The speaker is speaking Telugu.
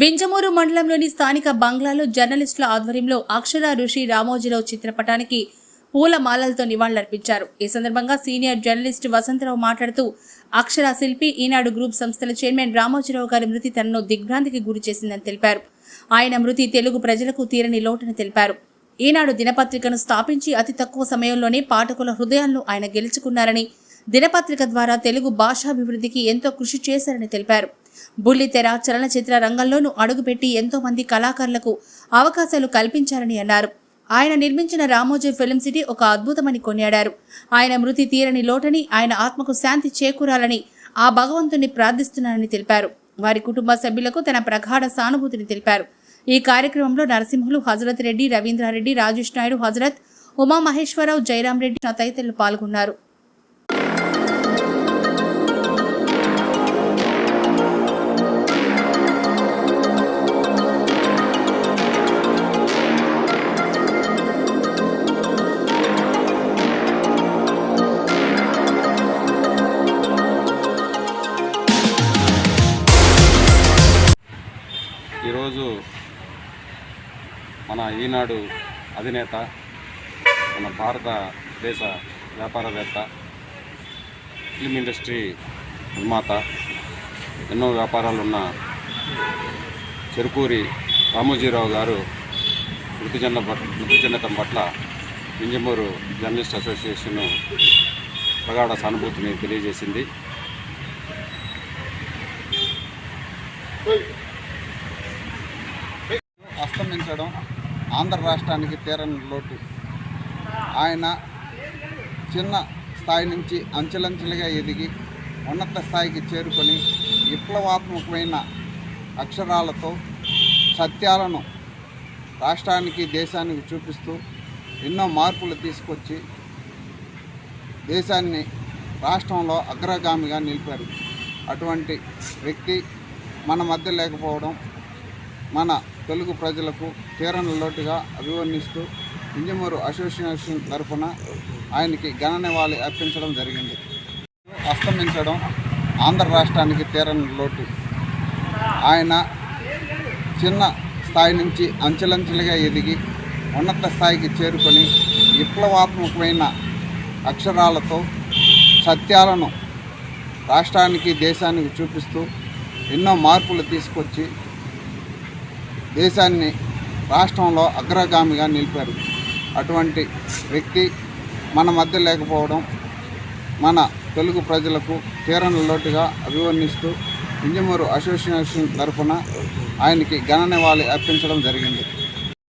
వింజమూరు మండలంలోని స్థానిక బంగ్లాలో జర్నలిస్టుల ఆధ్వర్యంలో అక్షర ఋషి రామోజీరావు చిత్రపటానికి పూల మాలలతో నివాళులర్పించారు. ఈ సందర్భంగా సీనియర్ జర్నలిస్ట్ వసంతరావు మాట్లాడుతూ అక్షర శిల్పి ఈనాడు గ్రూప్ సంస్థల చైర్మన్ రామోజీరావు గారి మృతి తనను దిగ్భ్రాంతికి గురి చేసిందని తెలిపారు. ఆయన మృతి తెలుగు ప్రజలకు తీరని లోటని తెలిపారు. ఈనాడు దినపత్రికను స్థాపించి అతి తక్కువ సమయంలోనే పాఠకుల హృదయాలను ఆయన గెలుచుకున్నారని దినపత్రిక ద్వారా తెలుగు భాషాభివృద్ధికి ఎంతో కృషి చేశారని తెలిపారు. బుల్లితెర చలనచిత్ర రంగంలోనూ అడుగుపెట్టి ఎంతో మంది కళాకారులకు అవకాశాలు కల్పించారని అన్నారు. ఆయన నిర్మించిన రామోజీ ఫిల్మ్ సిటీ ఒక అద్భుతమని కొనియాడారు. ఆయన మృతి తీరని లోటని ఆయన ఆత్మకు శాంతి చేకూరాలని ఆ భగవంతుని ప్రార్థిస్తున్నానని తెలిపారు. వారి కుటుంబ సభ్యులకు తన ప్రగాఢ సానుభూతిని తెలిపారు. ఈ కార్యక్రమంలో నరసింహులు హజరత్ రెడ్డి రవీంద్రారెడ్డి రాజేష్ నాయుడు హజరత్ ఉమామహేశ్వరరావు జయరాం రెడ్డి తదితరులు పాల్గొన్నారు. ఈరోజు మన ఈనాడు అధినేత మన భారతదేశ వ్యాపారవేత్త ఫిల్మ్ ఇండస్ట్రీ నిర్మాత ఎన్నో వ్యాపారాలు ఉన్న చెరుకూరి రామోజీరావు గారు మృతి చెంద మృతి చెందటం పట్ల మింజమూరు జర్నలిస్ట్ అసోసియేషన్ ప్రగాఢ సానుభూతిని తెలియజేసింది. అస్తమించడం ఆంధ్ర రాష్ట్రానికి తీరని లోటు. ఆయన చిన్న స్థాయి నుంచి అంచెలంచెలుగా ఎదిగి ఉన్నత స్థాయికి చేరుకొని విప్లవాత్మకమైన అక్షరాలతో సత్యాలను రాష్ట్రానికి దేశానికి చూపిస్తూ ఎన్నో మార్పులు తీసుకొచ్చి దేశాన్ని రాష్ట్రంలో అగ్రగామిగా నిలిపారు. అటువంటి వ్యక్తి మన మధ్య లేకపోవడం మన తెలుగు ప్రజలకు తీరని లోటుగా అభివర్ణిస్తూ ఇంజమూరు అసోసియేషన్ తరఫున ఆయనకి ఘన నివాళి అర్పించడం జరిగింది. అస్తమించడం ఆంధ్ర రాష్ట్రానికి తీరని లోటు. ఆయన చిన్న స్థాయి నుంచి అంచెలంచెలుగా ఎదిగి ఉన్నత స్థాయికి చేరుకొని విప్లవాత్మకమైన అక్షరాలతో సత్యాలను రాష్ట్రానికి దేశానికి చూపిస్తూ ఎన్నో మార్పులు తీసుకొచ్చి దేశాన్ని రాష్ట్రంలో అగ్రగామిగా నిలిపారు. అటువంటి వ్యక్తి మన మధ్య లేకపోవడం మన తెలుగు ప్రజలకు తీరని లోటుగా అభివర్ణిస్తూ ఇంజమూరు అసోసియేషన్ తరఫున ఆయనకి ఘన నివాళి అర్పించడం జరిగింది.